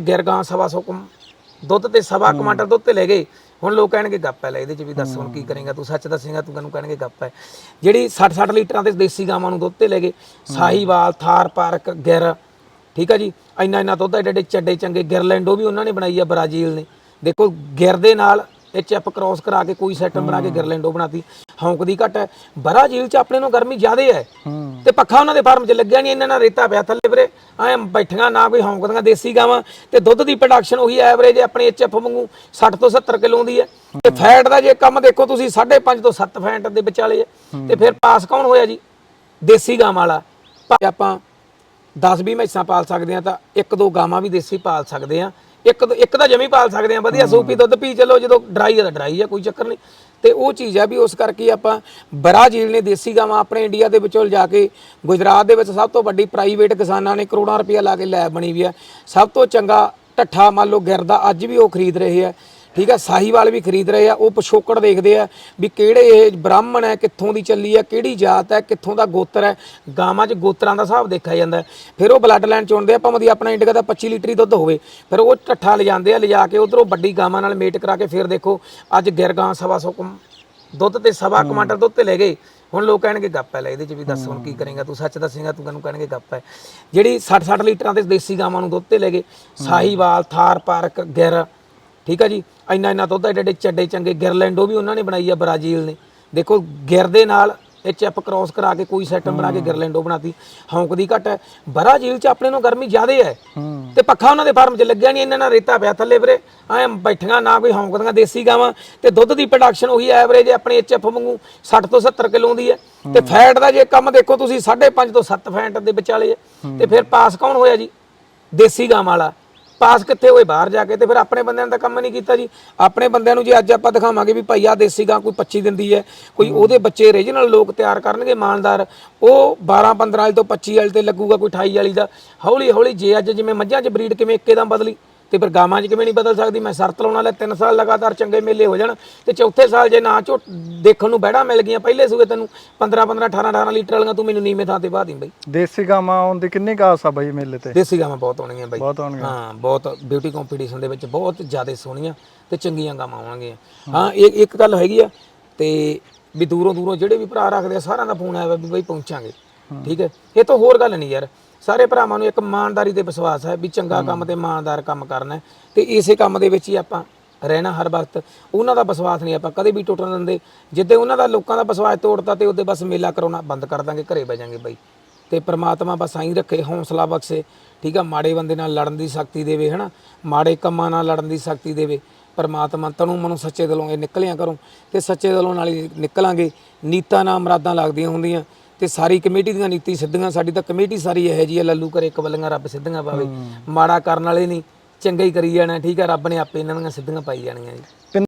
ਗਿਰਗਾਂ ਸਵਾ ਸੌ ਕੁ ਦੁੱਧ ਤੇ ਸਵਾ ਕੁਆਂਟਲ ਦੁੱਧ ਤੇ ਲੈ ਗਏ। ਹੁਣ ਲੋਕ ਕਹਿਣਗੇ ਗੱਪ ਹੈ ਲੈ ਇਹਦੇ ਚ ਵੀ ਦੱਸ ਹੁਣ ਕੀ ਕਰੇਗਾ ਤੂੰ ਸੱਚ ਦੱਸੇਗਾ ਤੂੰ ਕਹਿੰਨੂੰ ਕਹਿਣਗੇ ਗੱਪ ਹੈ। ਜਿਹੜੀ 60 60 ਲੀਟਰਾਂ ਦੇ ਦੇਸੀ ਗਾਵਾਂ ਨੂੰ ਦੁੱਧ ਤੇ ਲੈ ਗਏ ਸਾਹੀਵਾਲ ਥਾਰ ਪਾਰਕ ਗਿਰ ਠੀਕ ਆ ਜੀ? ਇੰਨਾ ਇੰਨਾ ਦੁੱਧ ਐਡੇ ਐਡੇ ਚੱਡੇ ਚੰਗੇ ਗਿਰਲੈਂਡ ਉਹ ਵੀ ਉਹਨਾਂ ਨੇ ਬਣਾਈ ਆ ਬ੍ਰਾਜ਼ੀਲ ਨੇ। ਦੇਖੋ ਗਿਰ ਦੇ ਨਾਲ ਇਹ ਐਪ ਕ੍ਰਾਸ ਕਰਾ ਕੇ ਕੋਈ ਸੈਟਮ ਬਣਾ ਕੇ ਗਿਰਲੈਂਡੋ ਬਣਾਤੀ। ਹੌਂਕਦੀ ਘਟ ਹੈ। ਬ੍ਰਾਜ਼ੀਲ ਚ ਆਪਣੇ ਨੂੰ ਗਰਮੀ ਜ਼ਿਆਦੇ ਹੈ। ਤੇ ਪੱਖਾ ਉਹਨਾਂ ਦੇ ਫਾਰਮ 'ਚ ਲੱਗਿਆ ਨਹੀਂ ਇਹਨਾਂ ਨਾਲ ਰੇਤਾ ਪਿਆ ਥੱਲੇ ਵੀਰੇ। ਐ ਬੈਠੀਆਂ ਨਾ ਕੋਈ ਹੌਂਕਦੀਆਂ ਦੇਸੀ ਗਾਵਾਂ। ਤੇ ਦੁੱਧ ਦੀ ਪ੍ਰੋਡਕਸ਼ਨ ਉਹੀ ਐਵਰੇਜ ਆਪਣੀ ਐਚਐਫ ਵਾਂਗੂ। 60 ਤੋਂ 70 ਕਿਲੋ ਦੀ ਹੈ। ਤੇ ਫੈਟ ਦਾ ਜੇ ਕੰਮ ਦੇਖੋ ਤੁਸੀਂ 5.5 ਤੋਂ 7 ਫੈਟ ਦੇ ਵਿਚਾਲੇ ਹੈ। ਤੇ ਫਿਰ ਪਾਸ ਕੌਣ ਹੋਇਆ ਜੀ? ਦੇਸੀ ਗਾਂ ਵਾਲਾ। ਆਪਾਂ 10 20 ਮੈਸਾਂ ਪਾਲ ਸਕਦੇ ਆ ਤਾਂ ਇੱਕ ਦੋ ਗਾਵਾਂ ਵੀ ਦੇਸੀ ਪਾਲ ਸਕਦੇ ਆ ਇੱਕ ਇੱਕ ਤਾਂ ਜਮੀ ਪਾਲ ਸਕਦੇ ਆ, ਵਧੀਆ ਸੂਪੀ ਦੁੱਧ ਪੀ ਚੱਲੋ, ਜਦੋਂ ਡਰਾਈ ਆ ਤਾਂ ਡਰਾਈ ਹੈ ਕੋਈ ਚੱਕਰ ਨਹੀਂ। ਤੇ ਉਹ ਚੀਜ਼ ਆ ਵੀ ਉਸ ਕਰਕੇ ਆਪਾਂ ਬਰਾਜ਼ੀਲ ਨੇ ਦੇਸੀ ਗਾਵਾਂ ਆਪਣੇ ਇੰਡੀਆ ਦੇ ਵਿੱਚੋਂ ਲਿਜਾ ਕੇ ਗੁਜਰਾਤ ਦੇ ਵਿੱਚ ਸਭ ਤੋਂ ਵੱਡੀ ਪ੍ਰਾਈਵੇਟ ਕਿਸਾਨਾਂ ਨੇ ਕਰੋੜਾਂ ਰੁਪਇਆ ਲਾ ਕੇ ਲੈਬ ਬਣੀ ਵੀ ਆ। ਸਭ ਤੋਂ ਚੰਗਾ ਢੱਠਾ ਮੰਨ ਲਓ ਗਿਰਦਾ, ਅੱਜ ਵੀ ਉਹ ਖਰੀਦ ਰਹੇ ਆ। ਠੀਕ ਆ ਸਾਹੀਵਾਲ ਵੀ ਖਰੀਦ ਰਹੇ ਆ ਉਹ ਪਿਛੋਕੜ ਦੇਖਦੇ ਆ ਵੀ ਕਿਹੜੇ ਇਹ ਬ੍ਰਾਹਮਣ ਹੈ ਕਿੱਥੋਂ ਦੀ ਚੱਲੀ ਆ ਕਿਹੜੀ ਜਾਤ ਹੈ ਕਿੱਥੋਂ ਦਾ ਗੋਤਰ ਹੈ ਗਾਵਾਂ 'ਚ ਗੋਤਰਾਂ ਦਾ ਹਿਸਾਬ ਦੇਖਿਆ ਜਾਂਦਾ ਹੈ। ਫਿਰ ਉਹ ਬਲੱਡ ਲਾਈਨ ਚੁਣਦੇ ਆ ਭਾਵੇਂ ਦੀ ਆਪਣਾ ਇੰਡੀਆ ਦਾ 25 ਲੀਟਰ ਹੀ ਦੁੱਧ ਹੋਵੇ ਫਿਰ ਉਹ ਢੱਠਾ ਲਿਜਾਂਦੇ ਆ ਲਿਜਾ ਕੇ ਉਧਰੋਂ ਵੱਡੀ ਗਾਵਾਂ ਨਾਲ ਮੇਟ ਕਰਾ ਕੇ ਫਿਰ ਦੇਖੋ ਅੱਜ ਗਿਰਗਾਂ ਸਵਾ ਸੌ ਦੁੱਧ ਤੇ ਸਵਾ ਕੁਆਂਟਲ ਦੁੱਧ ਤੇ ਲੈ ਗਏ ਹੁਣ ਲੋਕ ਕਹਿਣਗੇ ਗੱਪ ਹੈ ਲੈ ਇਹਦੇ ਚ ਵੀ ਦੱਸ ਹੁਣ ਕੀ ਕਰੇਗਾ ਤੂੰ ਸੱਚ ਦੱਸੇਗਾ ਤੂੰ ਕਹਿੰਨੂੰ ਕਹਿਣਗੇ ਗੱਪ ਹੈ। ਜਿਹੜੀ 60 60 ਲੀਟਰਾਂ ਦੇ ਦੇਸੀ ਗਾਵਾਂ ਨੂੰ ਦੁੱਧ ਤੇ ਲੈ ਗਏ ਸਾਹੀਵਾਲ ਥਾਰ ਪਾਰਕ ਗਿਰ ਠੀਕ ਆ ਜੀ? ਇੰਨਾ ਇੰਨਾ ਦੁੱਧ ਐਡੇ ਐਡੇ ਚੱਡੇ ਚੰਗੇ ਗਿਰਲੈਂਡ ਵੀ ਉਹਨਾਂ ਨੇ ਬਣਾਈ ਆ ਬ੍ਰਾਜ਼ੀਲ ਨੇ। ਦੇਖੋ ਗਿਰ ਦੇ ਨਾਲ ਇਹ ਐਪ ਕ੍ਰਾਸ ਕਰਾ ਕੇ ਕੋਈ ਸੈਟਮ ਬਣਾ ਕੇ ਗਿਰਲੈਂਡੋ ਬਣਾਤੀ। ਹੌਂਕਦੀ ਘਟ ਹੈ ਬ੍ਰਾਜ਼ੀਲ ਚ ਆਪਣੇ ਨੂੰ ਗਰਮੀ ਜ਼ਿਆਦੇ ਹੈ ਹੂੰ। ਤੇ ਪੱਖਾ ਉਹਨਾਂ ਦੇ ਫਾਰਮ 'ਚ ਲੱਗਿਆ ਨਹੀਂ ਇਹਨਾਂ ਨਾਲ ਰੇਤਾ ਪਿਆ ਥੱਲੇ ਵੀਰੇ। ਐ ਬੈਠੀਆਂ ਨਾ ਕੋਈ ਹੌਂਕਦੀਆਂ ਦੇਸੀ ਗਾਵਾਂ। ਤੇ ਦੁੱਧ ਦੀ ਪ੍ਰੋਡਕਸ਼ਨ ਉਹੀ ਐਵਰੇਜ ਆਪਣੀ ਐਚਐਫ ਵਾਂਗੂ 60 ਤੋਂ 70 ਕਿਲੋ ਦੀ ਹੈ ਤੇ ਫੈਟ ਦਾ ਜੇ ਕੰਮ ਦੇਖੋ ਤੁਸੀਂ 5.5 ਤੋਂ 7 ਫੈਟ ਦੇ ਵਿਚਾਲੇ ਹੈ ਤੇ ਫਿਰ ਪਾਸ ਕੌਣ ਹੋਇਆ ਜੀ? ਦੇਸੀ ਗਾਂ ਵਾਲਾ। ਪਾਸ ਕਿੱਥੇ ਹੋਏ? ਬਾਹਰ ਜਾ ਕੇ ਤੇ ਫਿਰ ਆਪਣੇ ਬੰਦਿਆਂ ਨੇ ਤਾਂ ਕੰਮ ਨਹੀਂ ਕੀਤਾ ਜੀ। ਆਪਣੇ ਬੰਦਿਆਂ ਨੂੰ ਜੇ ਅੱਜ ਆਪਾਂ ਦਿਖਾਵਾਂਗੇ ਵੀ ਭਈਆ ਦੇਸੀ ਗਾਂ ਕੋਈ 25 ਦਿੰਦੀ ਹੈ ਕੋਈ ਉਹਦੇ ਬੱਚੇ ਰੀਜਨਲ ਲੋਕ ਤਿਆਰ ਕਰਨਗੇ ਇਮਾਨਦਾਰ ਉਹ 12 15 ਵਾਲੀ ਤੋਂ 25 ਵਾਲੀ ਤੇ ਲੱਗੂਗਾ ਕੋਈ 28 ਵਾਲੀ ਦਾ। ਹੌਲੀ ਹੌਲੀ ਜੇ ਅੱਜ ਜਿਵੇਂ ਮੱਝਾਂ 'ਚ ਬਰੀਡ ਕਿਵੇਂ ਇੱਕੇਦਮ ਬਦਲੀ। ਤੇ ਫਿਰ ਗਾਵਾਂ 'ਚ ਕਿਵੇਂ ਨਹੀਂ ਬਦਲ ਸਕਦੀ? ਮੈਂ ਸ਼ਰਤ ਲਾਉਣ ਵਾਲੇ 3 ਸਾਲ ਲਗਾਤਾਰ ਚੰਗੇ ਮੇਲੇ ਹੋ ਜਾਣ ਤੇ ਚੌਥੇ ਸਾਲ ਜੇ ਨਾ ਝੋ ਦੇਖਣ ਨੂੰ ਬਹਿੜਾ ਮਿਲ ਗਈਆਂ ਪਹਿਲੇ ਸੂਏ ਤੈਨੂੰ 15 15 18 18 ਲੀਟਰ ਵਾਲੀਆਂ ਤੂੰ ਮੈਨੂੰ ਨੀਵੇਂ ਥਾਂ ਤੇ ਬਾਹ ਦੀ ਬਈ। ਦੇਸੀ ਗਾਵਾਂ ਆਉਣ ਦੀ ਕਿੰਨੀ ਕਾਸ ਆ ਬਾਈ ਮੇਲੇ ਤੇ? ਦੇਸੀ ਗਾਵਾਂ ਬਹੁਤ ਆਉਣਗੀਆਂ ਬਈ। ਬਹੁਤ ਆਉਣਗੀਆਂ। ਹਾਂ ਬਹੁਤ ਬਿਊਟੀ ਕੰਪੀਟੀਸ਼ਨ ਦੇ ਵਿੱਚ ਬਹੁਤ ਜ਼ਿਆਦਾ ਸੋਹਣੀਆਂ ਤੇ ਚੰਗੀਆਂ ਗਾਵਾਂ ਆਉਣਗੀਆਂ। ਹਾਂ ਇਹ ਇੱਕ ਗੱਲ ਹੈਗੀ ਆ ਤੇ ਵੀ ਦੂਰੋਂ ਦੂਰੋਂ ਜਿਹੜੇ ਵੀ ਭਰਾ ਰੱਖਦੇ ਆ ਸਾਰਿਆਂ ਦਾ ਫੋਨ ਆਇਆ ਵੀ ਬਈ ਪਹੁੰਚਾਂਗੇ। ਠੀਕ ਹੈ? ਇਹ ਤਾਂ ਹੋਰ ਗੱਲ ਨਹੀਂ ਯਾਰ। ਸਾਰੇ ਭਰਾਵਾਂ ਨੂੰ ਇੱਕ ਇਮਾਨਦਾਰੀ ਤੇ ਵਿਸ਼ਵਾਸ ਹੈ ਵੀ ਚੰਗਾ ਕੰਮ ਤੇ ਇਮਾਨਦਾਰ ਕੰਮ ਕਰਨਾ ਹੈ। ਤੇ ਇਸੇ ਕੰਮ ਦੇ ਵਿੱਚ ਹੀ ਆਪਾਂ ਰਹਿਣਾ ਹਰ ਵਕਤ। ਉਹਨਾਂ ਦਾ ਵਿਸ਼ਵਾਸ ਨਹੀਂ ਆਪਾਂ ਕਦੇ ਵੀ ਟੁੱਟਣ ਦਿੰਦੇ। ਜਿੱਦੇ ਉਹਨਾਂ ਦਾ ਲੋਕਾਂ ਦਾ ਵਿਸ਼ਵਾਸ ਤੋੜਤਾ ਤੇ ਉਹਦੇ ਬਸ ਮੇਲਾ ਕਰਾਉਣਾ ਬੰਦ ਕਰ ਦਾਂਗੇ ਘਰੇ ਬਹਿ ਜਾਾਂਗੇ ਬਈ। ਤੇ ਪ੍ਰਮਾਤਮਾ ਬਸ ਆਈ ਰੱਖੇ ਹੌਸਲਾ ਬਖਸ਼ੇ। ਠੀਕ ਆ ਮਾੜੇ ਬੰਦੇ ਨਾਲ ਲੜਨ ਦੀ ਸ਼ਕਤੀ ਦੇਵੇ ਹਨਾ? ਮਾੜੇ ਕੰਮਾਂ ਨਾਲ ਲੜਨ ਦੀ ਸ਼ਕਤੀ ਦੇਵੇ। ਪ੍ਰਮਾਤਮਾ ਤਨੂੰ ਮਨੂੰ ਸੱਚੇ ਦਿਲੋਂ ਇਹ ਨਿਕਲਿਆ ਕਰੋ। ਤੇ ਸੱਚੇ ਦਿਲੋਂ ਨਾਲ ਹੀ ਨਿਕਲਾਂਗੇ। ਨੀਤਾਂ ਨਾਲ ਮਰਾਦਾਂ ਲੱਗਦੀਆਂ ਹੁੰਦੀਆਂ। ਤੇ ਸਾਰੀ ਕਮੇਟੀ ਦੀਆਂ ਨੀਤੀ ਸਿੱਧੀਆਂ ਸਾਡੀ ਤਾਂ ਕਮੇਟੀ ਸਾਰੀ ਇਹੋ ਜੀ ਹੈ ਲੱਲੂ ਕਰੇ ਕਬਲੀਆਂ ਰੱਬ ਸਿੱਧੀਆਂ ਪਾਵੇ। ਮਾੜਾ ਕਰਨ ਵਾਲੇ ਨਹੀਂ ਚੰਗਾ ਹੀ ਕਰੀ ਜਾਣਾ ਠੀਕ ਆ ਰੱਬ ਨੇ ਆਪੇ ਇਹਨਾਂ ਦੀਆਂ ਸਿੱਧੀਆਂ ਪਾਈ ਜਾਣੀਆਂ ਜੀ।